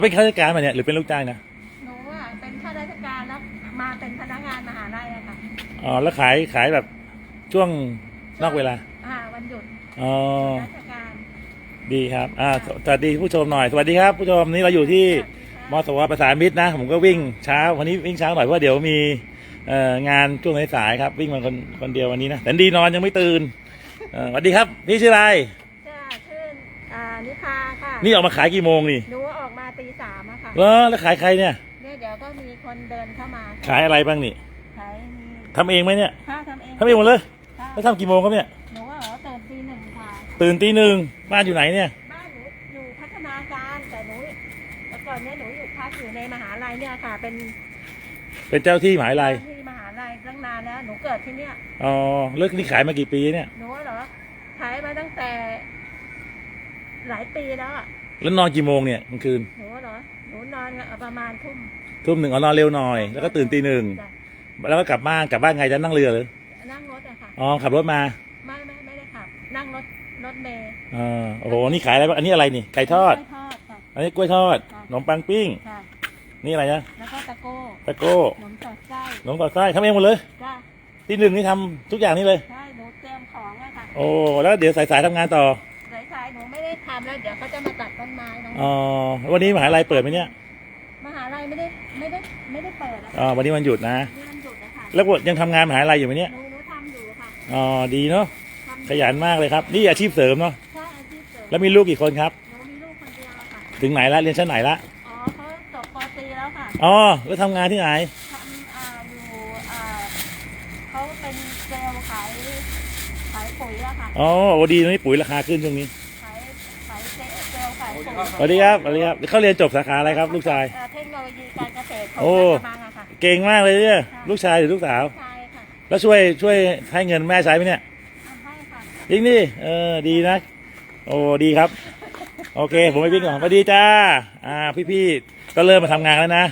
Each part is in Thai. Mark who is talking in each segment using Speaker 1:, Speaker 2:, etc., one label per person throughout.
Speaker 1: แล้วเป็นข้าราชการมาเนี่ยหรือเป็นลูกจ้างนะ
Speaker 2: หนูอะเป็นข้าราชการแล้วมาเป็นพนักงานมหาลัยอะค่ะ
Speaker 1: อ๋อแล้วขายขายแบบช่วงนอกเวลา
Speaker 2: อ่าวันหยุด
Speaker 1: อ๋อ
Speaker 2: ราชการ
Speaker 1: ดีครับอ่าสสวัสดีผู้ชมหน่อยสวัสดีครับผู้ชมนี่เราอยู่ที่มสวประสานมิตรนะ ผมก็วิ่งเช้าวันนี้วิ่งเช้าหน่อยเพราะว่าเดี๋ยวมีเอ่องานช่วงสายๆครับ วิ่งมาคนคนเดียววันนี้นะแต่ดีนอนยังไม่ตื่นเอ่อสวัสดีครับพี่ชื่ออะไร
Speaker 2: จ้าชื่ออ่านิพาค่ะ
Speaker 1: นี่ออกมาขายกี่โมงนี่
Speaker 2: หนูออกมาตีสามอะ ค่ะ
Speaker 1: เหรอแล้วขายใครเนี่ย
Speaker 2: เนี่ยเดี๋ยวก็มีคนเดินเข้ามา
Speaker 1: ขายอะไรบ้างนี่
Speaker 2: ขายมี
Speaker 1: ทำเองไหมเนี่ย
Speaker 2: ค่าทำเอง
Speaker 1: ทำเองหมดเลย
Speaker 2: ค่ะ
Speaker 1: แล้วทำกี่โมงครับเนี่ย
Speaker 2: หนูว่าอ๋อตื่นตีหนึ่งค่ะ
Speaker 1: ตื่นตีหนึ่งบ้านอยู่ไหนเนี่ย
Speaker 2: บ้านหนูอยู่พัฒนาการแต่หนูแต่ก่อนเนี่ยหนูอยู่พักอยู่ในมหาลัยเนี่ยค่ะ เป็น
Speaker 1: เป็นเจ้าที่หมหายไร
Speaker 2: ที่มหาลัยตั้งนานแล้วหนูเกิดที่เนี่ย
Speaker 1: อ๋อเลิกนี่ขายมากี่ปีเนี่ย
Speaker 2: หนูว่าเหรอขายมาตั้งแต่ หลายปีแล้วอะ
Speaker 1: แล้วนอนกี่โมงเนี่ยกลางคืน
Speaker 2: หนูว่าเหร อหนูนอนประมาณทุ่ม
Speaker 1: ทุ่มหนึ่งเอานอนเร็วหน่อย แล้วก็ตื่นตีหนึ่ง
Speaker 2: จ้ะ
Speaker 1: แล้วก็กลับบ้านกลับบ้านไงจะนั่งเรือหรือ
Speaker 2: นั่งรถอะค่ะ
Speaker 1: อ๋อขับรถมา
Speaker 2: ไม่ไม่ไม่ได้ขับ นั่งรถรถเมล์
Speaker 1: อ่าโอ้โหนี่ขายอะไรบ้างอันนี้อะไรนี่ไก่ทอด
Speaker 2: กล้วยทอดค่ะ
Speaker 1: อันนี้กล้วยทอด
Speaker 2: ค่ะ
Speaker 1: ขนมปังปิ้ง
Speaker 2: ค่ะ
Speaker 1: นี่อะไรนะ
Speaker 2: แล้วก็ตะโก้
Speaker 1: ตะโก้
Speaker 2: ขนมสอดไส้
Speaker 1: ขนมต่อดไส้ทำเองหมดเลย
Speaker 2: จ้า
Speaker 1: ตีหนึ่งนี่ทำทุกอย่างนี่เลย
Speaker 2: ใช่หนูเตรียมของอะค่ะ
Speaker 1: โอ้แล้วเดี๋ยวสายๆทำงานต่อ
Speaker 2: สายๆหนูไม่ได้ทำแล้วเดี๋ยวเขาจะมาตัดต้นไม้เนาะ
Speaker 1: อ๋อวันนี้มหาลัยเปิดไหมเนี่ย
Speaker 2: มหา ลัยไม่ได้ไม่ได้ไม่ได้เปิดอะ
Speaker 1: อ๋อวันนี้วันหยุดนะ
Speaker 2: นี่มันหยุดนะคะ
Speaker 1: แล้วยังทำงานมหาลัยอยู่ไหมเนี่ย
Speaker 2: หนูหนูทำอยู่ค่ะ
Speaker 1: อ๋อดีเนาะ
Speaker 2: ทำอ
Speaker 1: ขยันมากเลยครับ นี่อาชีพเสริมเนาะ
Speaker 2: ใช่อาชีพเสริม
Speaker 1: แล้วมีลูกกี่คนครับ
Speaker 2: หนูมีลูกคนเดียวค่ะ
Speaker 1: ถึงไหนละเรียนชั้นไหนละ
Speaker 2: อ๋อเขาจบปตรีแล้วค่ะ
Speaker 1: อ๋อแล้วทำงานที่ไหน
Speaker 2: ทำอ่าอยู่อ่าเขาเป็นเซลล์ขายขายปุ๋ยอะค่ะ
Speaker 1: อ๋อโอ้ดีนะนี่ปุ๋ยราคาขึ้นช่วงนี้
Speaker 2: ขายขายเซลล์เซลล์ขายปุ๋ย
Speaker 1: สวัสดีครับสวัสดีครับเขาเรียนจบสาขาอะไรครับ ลูกชาย
Speaker 2: เอ่อเทคโนโล ยีการเกษตรของ
Speaker 1: โอ้
Speaker 2: ราชบังอะค่ะ
Speaker 1: เก่งมากเลยเนี่ยลูกชายหรือลูกสาว
Speaker 2: ใช่ค่ะ
Speaker 1: แล้วช่วยช่วยให้เงินแม่ใช้ไหมเนี่ย
Speaker 2: ทำให้ค่ะ
Speaker 1: จริงดิเออดีนะ โอ้ดีครับ โอเค ผมไปวิ่งก่อนสวัสดีจ้าอ่าพี่ๆก็เริ่มมาทำงานแล้วนะ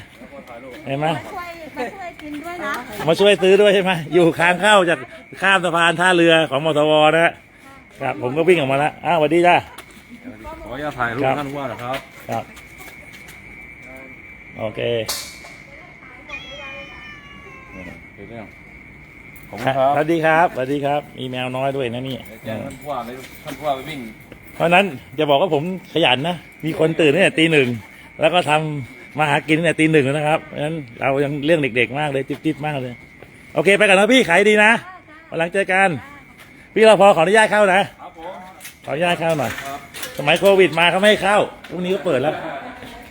Speaker 1: เห็นไหม
Speaker 2: มาช่วยมาช่วยกินด้วยนะ
Speaker 1: มาช่วยซื้อด้วยใช่ไหมอยู่ค้างเข้าจากข้ามสะพานท่าเรือของมทวนะฮะครับผมก็วิ่งออกมาแล้วอ้าวสวัสดีจ้า
Speaker 3: ขออนุญาตถ่ายรูป
Speaker 1: ครับ
Speaker 3: ท่านผู้ว่าหนะครับ
Speaker 1: ครับ โอเค
Speaker 3: เป็นเรื่องขอบ
Speaker 1: ค
Speaker 3: คุณครั
Speaker 1: รับ
Speaker 3: บ
Speaker 1: สวัสดีครับสวัสดีครับ มีแมวน้อยด้วยนะนี่
Speaker 3: แจ้งท่านผู้ว่าเลยท่านผู้ว่าไปวิ่ง
Speaker 1: เพราะฉะนั้นจะบอกว่าผมขยันนะ มีคนตื่นตั้งแต่ตีหนึ่ง แล้วก็ทำมาหากินตั้งแต่ตีหนึ่งแล้วนะครับเพราะฉะนั้นเรายังเรื่องเด็กๆมากเลยจิ๊บๆมากเลย โอเคไปกันนะพี่ขายดีนะวันหลังเจอกัน พี่เราพอขออนุญาตเข้านะ
Speaker 3: ครับผม
Speaker 1: ขออนุญาตเข้าหน่อย
Speaker 3: ครับ
Speaker 1: สมัยโควิดมาเขาไม่ให้เข้าพรุ่งนี้ก็เปิดแล้ว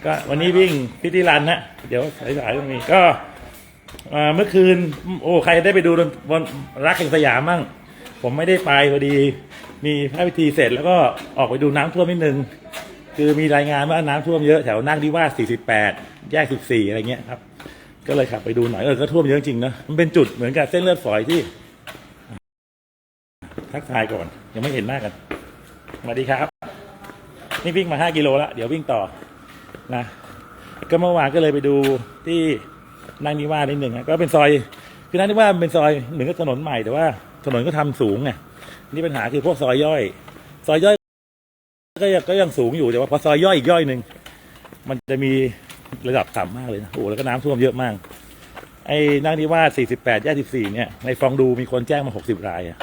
Speaker 1: ก็วันนี้วิ่งพิธีรันนะเดี๋ยวสายๆตรงนี้ก็เมื่อคืน โอ้ ใครได้ไปดูบนรักแห่งสยามมั่ง ผมไม่ได้ไปพอดี มีพระพิธีเสร็จแล้วก็ออกไปดูน้ำท่วมนิดนึง คือมีรายงานว่าน้ำท่วมเยอะแถวนั่งที่ว่าส48 แยก 14 อะไรเงี้ยครับ ก็เลยขับไปดูหน่อยเออก็ท่วมเยอะจริงนะมันเป็นจุดเหมือนกับเส้นเลือดฝอยที่ ทักทายก่อน ยังไม่เห็นหน้ากันสวัสดีครับ นี่วิ่งมาห้ากิโลแล้วเดี๋ยววิ่งต่อ นะก็เมื่อวานก็เลยไปดูที่นั่งนิวาสนิดหนึ่งนะก็เป็นซอยคือนั่งนิวาสเป็นซอยเหมือนกับถนนใหม่แต่ว่าถนนก็ทำสูงไงนี่ปัญหาคือพวกซอยย่อย ซอยย่อยก็ยังก็ยังสูงอยู่แต่ว่าพอซอยย่อยอีกย่อยหนึ่งมันจะมีระดับต่ำมากเลยนะโอ้แล้วก็น้ำท่วมเยอะมาก ไอ้นั่งนิวาส48แยก14เนี่ยในฟองดูมีคนแจ้งมา60รายอะ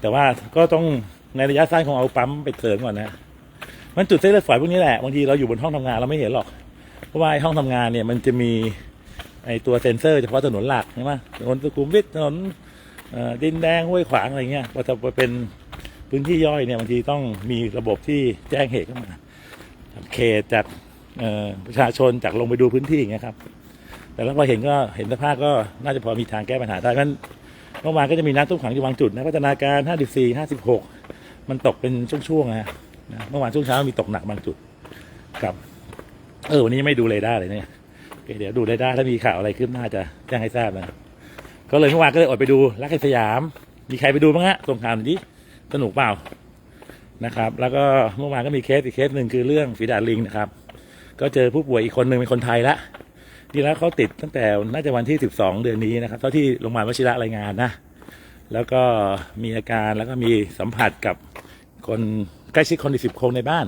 Speaker 1: แต่ว่าก็ต้องในระยะสั้นคงเอาปั๊มไปเสริมก่อนนะ มันจุดเส้นเลือดฝอยพวกนี้แหละบางทีเราอยู่บนห้องทำงานเราไม่เห็นหรอก เพราะว่าไอห้องทำงานเนี่ยมันจะมีไอตัวเซ็นเซอร์เฉพาะถนนหลักใช่ไหมถนนสุขุมวิทถนนดินแดงห้วยขวางอะไรเงี้ยพอจะไปเป็นพื้นที่ย่อยเนี่ยบางทีต้องมีระบบที่แจ้งเหตุเข้ามาเขตจากประชาชนจากลงไปดูพื้นที่อย่างเงี้ยครับ แต่แล้วพอเห็นก็เห็นสภาพก็น่าจะพอมีทางแก้ปัญหาได้เพราะฉะนั้นเมื่อวานก็จะมีน้ำท่วมขังอยู่บางจุดนะพัฒนาการ 54 56 มันตกเป็นช่วงๆนะ นะเมื่อวานช่วงเช้ามีตกหนักบางจุดกับ เออวันนี้ไม่ดูเรดาร์เลยเนี่ยเดี๋ยวดูเรดาร์ถ้ามีข่าวอะไรขึ้นหน้าจะแจ้งให้ทราบนะก็เลยเมื่อวานก็เลยอดไปดูรักสยาม มีใครไปดูบ้างฮะส่งข่าวหน่อยดิสนุกเปล่านะครับ แล้วก็เมื่อวานก็มีเคสอีกเคสหนึ่งคือเรื่องฝีดาดลิงนะครับ ก็เจอผู้ป่วยอีกคนหนึ่งเป็นคนไทยละนี่แล้วเขาติดตั้งแต่น่าจะวันที่ 12 เดือนนี้นะครับเท่าที่โรงพยาบาลวชิระรายงานนะ แล้วก็มีอาการแล้วก็มีสัมผัสกับคน ใกล้ชิดคนอีกสิบคนในบ้าน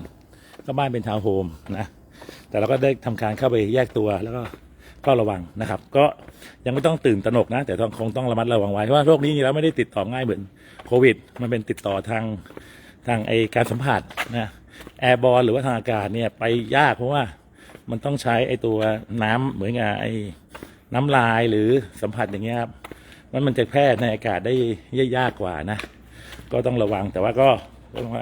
Speaker 1: ก็บ้านเป็นทาวน์โฮมนะ แต่เราก็ได้ทำการเข้าไปแยกตัวแล้วก็เฝ้าระวังนะครับ ก็ยังไม่ต้องตื่นตระหนกนะ แต่ต้องคงต้องระมัดระวังไว้เพราะว่าโรคนี้จริงๆแล้วไม่ได้ติดต่อง่ายเหมือนโควิด มันเป็นติดต่อทางทางไอการสัมผัสนะแอร์บอลหรือว่าทางอากาศเนี่ยไปยากเพราะว่ามันต้องใช้ไอตัวน้ำเหมือนกับไอน้ำลายหรือสัมผัสอย่างเงี้ยครับมันมันจะแพร่ในอากาศได้ยากกว่านะ ก็ต้องระวังแต่ว่าก็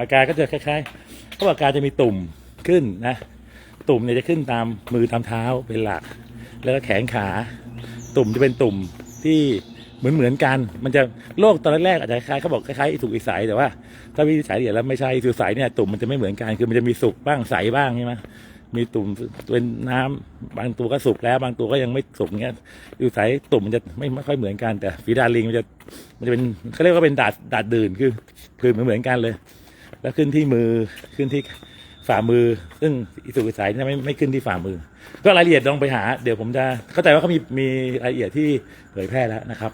Speaker 1: อาการก็จะคล้ายๆเพราะอาการจะมีตุ่มขึ้นนะ ตุ่มเนี่ยจะขึ้นตามมือตามเท้าเป็นหลัก แล้วก็แขนขา ตุ่มจะเป็นตุ่มที่เหมือนเหมือนๆกัน มันจะโรคตอนแรกอาจจะคล้ายเขาบอกคล้ายๆอิสุกอิสัยแต่ว่าถ้าวิสัยละเอียดแล้วไม่ใช่อิสุกอีใสเนี่ยตุ่มมันจะไม่เหมือนกันคือมันจะมีสุกบ้างใสบ้างใช่ไหม มีตุ่มเป็นน้ำบางตัวก็สุกแล้ว บางตัวก็ยังไม่สุกเงี้ยอีสุกใสตุ่มมันจะไม่ไม่ค่อยเหมือนกัน แต่ฝีดาลิงมันจะมันจะเป็นเขาเรียกว่าเป็นดาดดาดดื่นคือคือเหมือนเหมือนกันเลย แล้วขึ้นที่มือขึ้นที่ฝ่ามือ ซึ่งอิสุกิสัยเนี่ยไม่ไม่ขึ้นที่ฝ่ามือ ก็รายละเอียดลองไปหา เดี๋ยวผมจะเข้าใจว่าเขามีมีรายละเอียดที่เผยแพร่แล้วนะครับ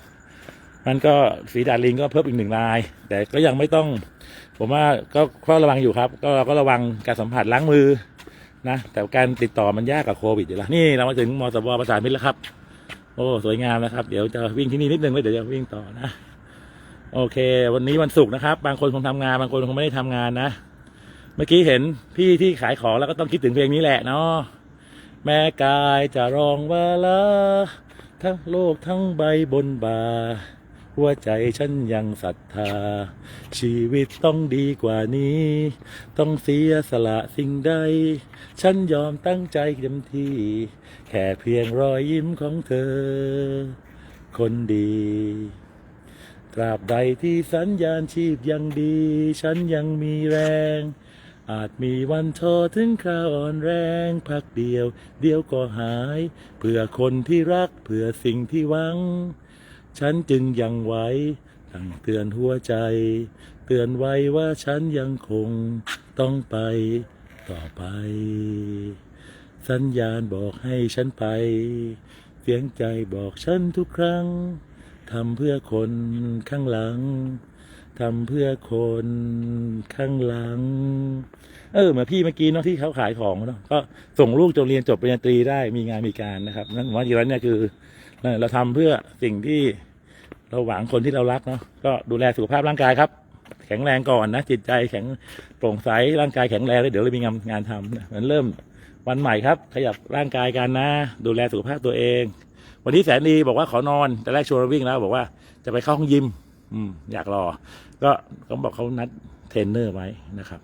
Speaker 1: มันก็ฝีดาลิงก็เพิ่มอีกหนึ่งราย แต่ก็ยังไม่ต้อง ผมว่าก็เฝ้าระวังอยู่ครับ ก็เราก็ระวังการสัมผัสล้างมือ นะแต่การติดต่อมันยากกับโควิดอยู่แล้วนี่เรามาถึงมสบประสานมิตรแล้วครับ โอ้สวยงามนะครับ เดี๋ยวจะวิ่งที่นี่นิดนึงแล้วเดี๋ยวจะวิ่งต่อนะ โอเค วันนี้วันศุกร์นะครับ บางคนคงทำงานบางคนคงไม่ได้ทำงานนะ เมื่อกี้เห็นพี่ที่ขายของแล้วก็ต้องคิดถึงเพลงนี้แหละเนาะแม่กายจะร้องว่าละทั้งโลกทั้งใบบนบา หัวใจฉันยังศรัทธา ชีวิตต้องดีกว่านี้ ต้องเสียสละสิ่งใด ฉันยอมตั้งใจเต็มที่ แค่เพียงรอยยิ้มของเธอ คนดี ตราบใดที่สัญญาณชีพยังดี ฉันยังมีแรง อาจมีวันท้อถึงคราวอ่อนแรงพักเดียว เดียวก็หาย เพื่อคนที่รักเพื่อสิ่งที่หวัง ฉันจึงยังไว้ตั้งเตือนหัวใจ เตือนไว้ว่าฉันยังคงต้องไปต่อไป สัญญาณบอกให้ฉันไป เสียงใจบอกฉันทุกครั้งทำเพื่อคนข้างหลังทำเพื่อคนข้างหลัง เออเหมือนพี่เมื่อกี้เนาะที่เขาขายของเนาะก็ส่งลูกจนเรียนจบปริญญาตรีได้มีงานมีการนะครับนั่นผมว่าจริงๆแล้วเนี่ยคือ เราทำเพื่อสิ่งที่เราหวังคนที่เรารักเนาะก็ดูแลสุขภาพร่างกายครับ แข็งแรงก่อนนะจิตใจแข็งโปร่งใสร่างกายแข็งแรงแล้วเดี๋ยวเรามีงานงานทำนะมันเริ่มวันใหม่ครับ ขยับร่างกายกันนะ ดูแลสุขภาพตัวเอง วันนี้แสนดีบอกว่าขอนอนแต่แรกชวนเราวิ่งแล้ว บอกว่าจะไปเข้าห้องยิม อืม อยากรอ ก็เขาบอกเขานัดเทรนเนอร์ไว้นะครับ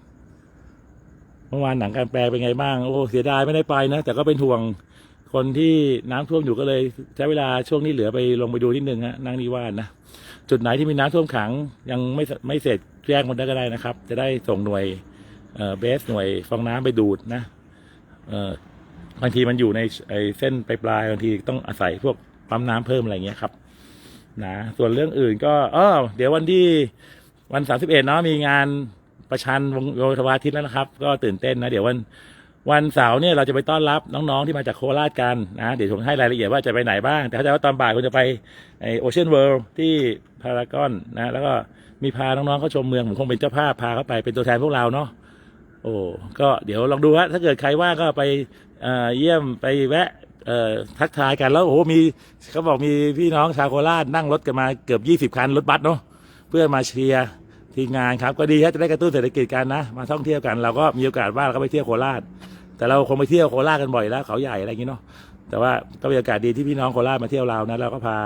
Speaker 1: เมื่อวานหนังการแปลเป็นไงบ้าง โอ้ เสียดายไม่ได้ไปนะ แต่ก็เป็นห่วง คนที่น้ำท่วมอยู่ก็เลยใช้เวลาช่วงนี้เหลือไปลงไปดูนิดนึงฮะนั่งนิวาสนะ จุดไหนที่มีน้ำท่วมขังยังไม่ไม่เสร็จแจ้งมาได้ก็ได้นะครับ จะได้ส่งหน่วยเอ่อเบสหน่วยฟองน้ำไปดูดนะเอ่อบางทีมันอยู่ในไอเส้นปลายบางทีต้องอาศัยพวกปั๊มน้ำเพิ่มอะไรอย่างเงี้ยครับนะส่วนเรื่องอื่นก็อ้อเดี๋ยววันที่วันสามสิบเอ็ดเนาะมีงานประชันวงโยธวาทิตแล้วนะครับ ก็ตื่นเต้นนะ เดี๋ยววัน วันเสาร์เนี่ยเราจะไปต้อนรับน้องๆที่มาจากโคราชกันนะเดี๋ยวผมให้รายละเอียดว่าจะไปไหนบ้าง แต่เข้าใจว่าตอนบ่ายคุณจะไปโอเชียนเวิลด์ที่พารากอนนะแล้วก็มีพาน้องๆเขาชมเมืองผมคงเป็นเจ้าภาพพาเขาไปเป็นตัวแทนพวกเราเนาะโอ้ก็เดี๋ยวลองดูฮะถ้าเกิดใครว่างก็ไปเยี่ยมไปแวะทักทายกันแล้วโอ้โหมีเขาบอกมีพี่น้องชาวโคราชนั่งรถกันมาเกือบยี่สิบคันรถบัสเนาะเพื่อมาเชียร์ ทีมงานครับก็ดีฮะจะได้กระตุ้นเศรษฐกิจกันนะ มาท่องเที่ยวกันเราก็มีโอกาสว่างเราก็ไปเที่ยวโคราช แต่เราคงไปเที่ยวโคราชกันบ่อยแล้วเขาใหญ่อะไรอย่างงี้เนาะแต่ว่าก็เป็นโอกาสดีที่พี่น้องโคราชมาเที่ยวเรานะเราก็พา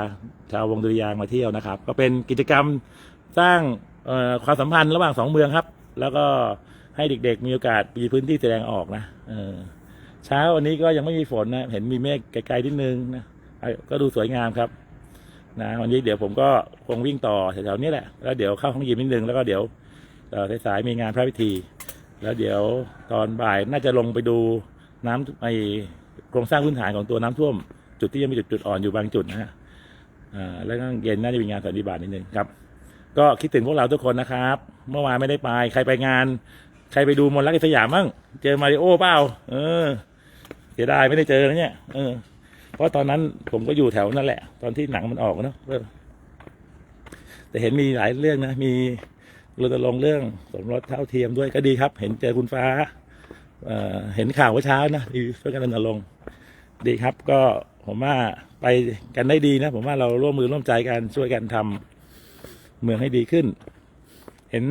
Speaker 1: ชาววงดุริยางมาเที่ยวนะครับ ก็เป็นกิจกรรมสร้างความสัมพันธ์ระหว่างสองเมืองครับ แล้วก็ให้เด็กๆ มีโอกาสมีพื้นที่แสดงออกนะเออเช้าวันนี้ก็ยังไม่มีฝนนะ เห็นมีเมฆไกลๆนิดนึงนะก็ดูสวยงามครับ นะวันนี้เดี๋ยวผมก็คงวิ่งต่อแถวๆนี้แหละ แล้วเดี๋ยวเข้าห้องยิมนิดนึงแล้วก็เดี๋ยวสายๆมีงานพระพิธี แล้วเดี๋ยวตอนบ่ายน่าจะลงไปดูน้ำไอโครงสร้างพื้นฐานของตัวน้ำท่วม จุดที่ยังมีจุดจุดอ่อนอยู่บางจุดนะฮะแล้วก็เย็นน่าจะมีงานสันติบาตนิดนึงครับ ก็คิดถึงพวกเราทุกคนนะครับ เมื่อวานไม่ได้ไป ใครไปงาน ใครไปดูมนต์รักอิสยามมั่งเจอมาริโอเปล่าเออเสียดายไม่ได้เจอนะเนี่ยเออ เพราะตอนนั้นผมก็อยู่แถวนั่นแหละ ตอนที่หนังมันออกเนาะแต่เห็นมีหลายเรื่องนะ มีรณรงค์เรื่องสมรสเท่าเทียมด้วยก็ดีครับ เห็นเจอคุณฟ้าเเห็นข่าวเมื่อเช้านะที่ช่วยกันรณรงค์ดีครับ ก็ผมว่าไปกันได้ดีนะ ผมว่าเราร่วมมือร่วมใจกันช่วยกันทำเมืองให้ดีขึ้น เห็น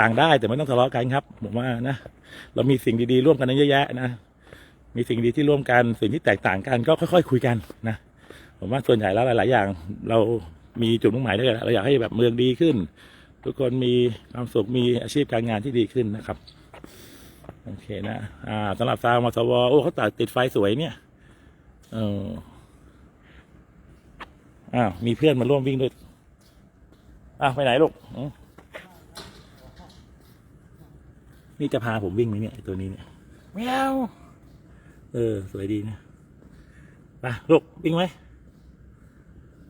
Speaker 1: ต่างได้แต่ไม่ต้องทะเลาะกันครับ ผมว่านะ เรามีสิ่งดีๆ ร่วมกันเยอะแยะนะ มีสิ่งดีที่ร่วมกันสิ่งที่แตกต่างกันก็ค่อย ๆ คุยกันนะผมว่าส่วนใหญ่แล้วหลาย ๆ อย่าง เรามีจุดมุ่งหมายด้วยกันเราอยากให้แบบเมืองดีขึ้น ทุกคนมีความสุขมีอาชีพการงานที่ดีขึ้นนะครับโอเคนะอ่าสำหรับซาวมสวโอ้เขาตัดติดไฟสวยเนี่ยเอออ้าวมีเพื่อนมาร่วมวิ่งด้วยอ้าวไปไหนลูกนี่จะพาผมวิ่งไหมเนี่ยตัวนี้เนี่ยแมว เออ สวยดีนะไปลูกวิ่งไหม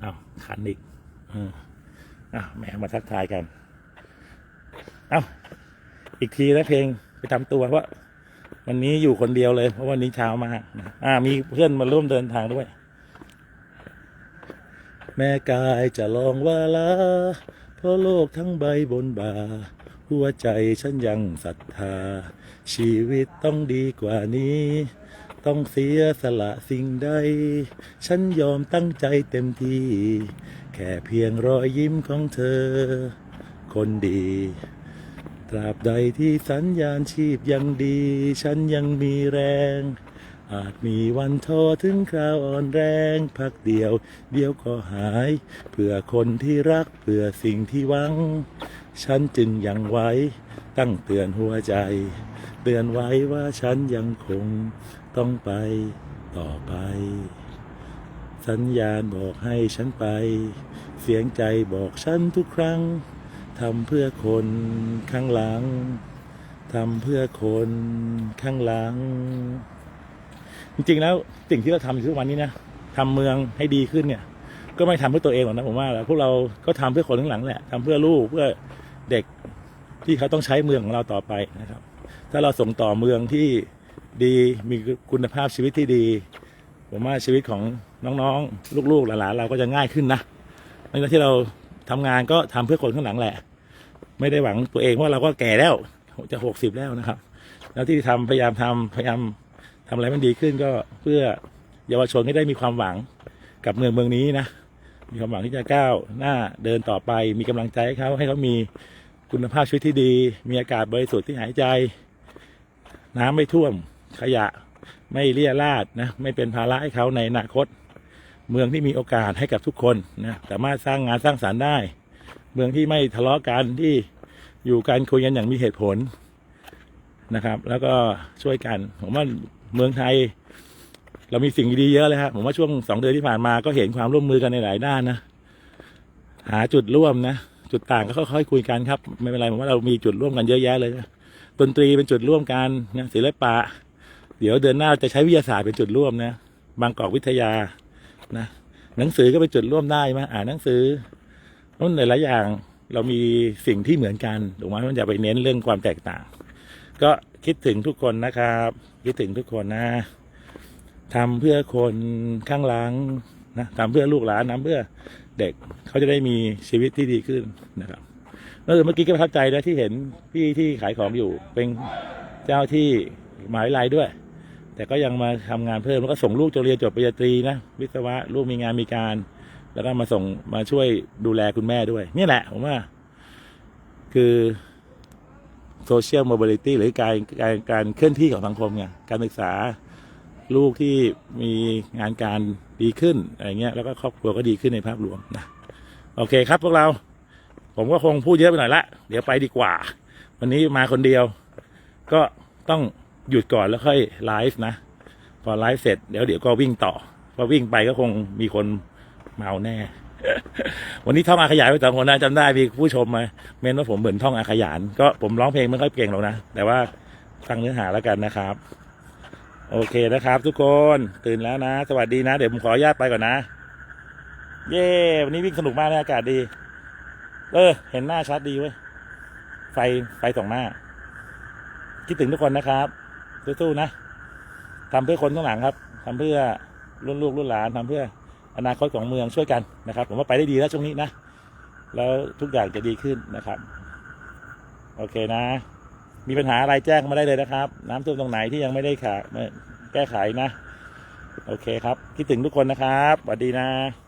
Speaker 1: เอาขันอีกเอออ้าวแหมมาทักทายกัน เอาอีกทีแล้วเพลงไปทำตัวเพราะวันนี้อยู่คนเดียวเลย เพราะวันนี้เช้ามานะอ่า มีเพื่อนมาร่วมเดินทางด้วย แม่กายจะลองว่าลาเพราะโลกทั้งใบบนบ่าหัวใจฉันยังศรัทธา ชีวิตต้องดีกว่านี้ ต้องเสียสละสิ่งใด ฉันยอมตั้งใจเต็มที่ แค่เพียงรอยยิ้มของเธอ คนดี ตราบใดที่สัญญาณชีพยังดี ฉันยังมีแรง อาจมีวันท้อถึงคราวอ่อนแรง พักเดียว เดียวก็หาย เพื่อคนที่รัก เพื่อสิ่งที่หวัง ฉันจึงยังไว้ ตั้งเตือนหัวใจ เตือนไว้ว่าฉันยังคง ต้องไปต่อไป สัญญาณบอกให้ฉันไป เสียงใจบอกฉันทุกครั้งทำเพื่อคนข้างหลังทำเพื่อคนข้างหลัง จริงๆแล้วสิ่งที่เราทำอยู่ทุกวันนี้นะทำเมืองให้ดีขึ้นเนี่ย ก็ไม่ทำเพื่อตัวเองหรอกนะผมว่าพวกเราก็ทำเพื่อคนข้างหลังแหละทำเพื่อลูกเพื่อเด็กที่เขาต้องใช้เมืองของเราต่อไปนะครับ ถ้าเราส่งต่อเมืองที่ ดีมีคุณภาพชีวิตที่ดี ผมว่าชีวิตของน้องๆ ลูกๆ หลานๆเราก็จะง่ายขึ้นนะในที่เราทำงานก็ทำเพื่อคนข้างหลังแหละ ไม่ได้หวังตัวเองเพราะเราก็แก่แล้วจะหกสิบแล้วนะครับ แล้วที่ทำพยายามทำพยายามทำอะไรมันดีขึ้นก็เพื่อเยาวชนให้ได้มีความหวังกับเมืองเมืองนี้นะมีความหวังที่จะก้าวหน้าเดินต่อไป มีกำลังใจให้เขาให้เขามีคุณภาพชีวิตที่ดี มีอากาศบริสุทธิ์ที่หายใจ น้ำไม่ท่วม ขยะไม่เลี่ยราดนะไม่เป็นภาระให้เขาในอนาคต เมืองที่มีโอกาสให้กับทุกคนนะสามารถสร้างงานสร้างสารรค์ได้ เมืองที่ไม่ทะเลาะกันที่อยู่กันคุยกันอย่างมีเหตุผลนะครับ แล้วก็ช่วยกัน ผมว่าเมืองไทย เรามีสิ่งดีเยอะเลยครับผมว่าช่วงสองเดือนที่ผ่านมาก็เห็นความร่วมมือกันในหลายด้านนะหาจุดร่วมนะจุดต่างก็ค่อยๆคุยกันครับ ไม่เป็นไรผมว่าเรามีจุดร่วมกันเยอะแยะเลยนะดนตรีเป็นจุดร่วมกันนะศิลปะ เดี๋ยวเดือนหน้าจะใช้วิทยาศาสตร์เป็นจุดร่วมนะบางกอกวิทยานะหนังสือก็เป็นจุดร่วมได้ไหมอ่านหนังสือนั่นหลายอย่างเรามีสิ่งที่เหมือนกันถูกไหมมันจะไปเน้นเรื่องความแตกต่าง ก็คิดถึงทุกคนนะครับ คิดถึงทุกคนนะทำเพื่อคนข้างหลังนะทำเพื่อลูกหลานทำเพื่อเด็กเขาจะได้มีชีวิตที่ดีขึ้นนะครับแล้วเมื่อกี้ก็ประทับใจนะที่เห็นพี่ที่ขายของอยู่เป็นเจ้าที่หมายลัยด้วย แต่ก็ยังมาทำงานเพิ่มแล้วก็ส่งลูกจะเรียนจบปริญญาตรีนะวิศวะลูกมีงานมีการ แล้วก็มาส่งมาช่วยดูแลคุณแม่ด้วย นี่แหละผมว่า คือโซเชียลโมบิลิตี้หรือการการการเคลื่อนที่ของสังคมไงการศึกษาลูกที่มีงานการดีขึ้นอะไรเงี้ยแล้วก็ครอบครัวก็ดีขึ้นในภาพรวมนะโอเคครับพวกเรา ผมก็คงพูดเยอะไปหน่อยละ เดี๋ยวไปดีกว่า วันนี้มาคนเดียว ก็ต้อง หยุดก่อนแล้วค่อยไลฟ์นะ พอไลฟ์เสร็จเดี๋ยวเดี๋ยวก็วิ่งต่อ พอวิ่งไปก็คงมีคนเมาแน่ วันนี้ท่องอาขยานไปสองคนนะจำได้มีผู้ชมมาเมนว่าผมเหมือนท่องอาขยาน ก็ผมร้องเพลงไม่ค่อยเก่งหรอกนะ แต่ว่าฟังเนื้อหาแล้วกันนะครับ โอเคนะครับ ทุกคนตื่นแล้วนะ สวัสดีนะ เดี๋ยวผมขออนุญาตไปก่อนนะ เย้วันนี้วิ่งสนุกมากเลยอากาศดี เออ เห็นหน้าชัดดีเว้ยไฟไฟสองหน้าคิดถึงทุกคนนะครับ สู้ๆนะทำเพื่อคนข้างหลังครับทำเพื่อรุ่นลูกรุ่นหลานทำเพื่ออนาคตของเมืองช่วยกันนะครับ ผมว่าไปได้ดีแล้วช่วงนี้นะ แล้วทุกอย่างจะดีขึ้นนะครับ โอเคนะ มีปัญหาอะไรแจ้งมาได้เลยนะครับ น้ำท่วมตรงไหนที่ยังไม่ได้ขาแก้ไขนะ โอเคครับ คิดถึงทุกคนนะครับสวัสดีนะ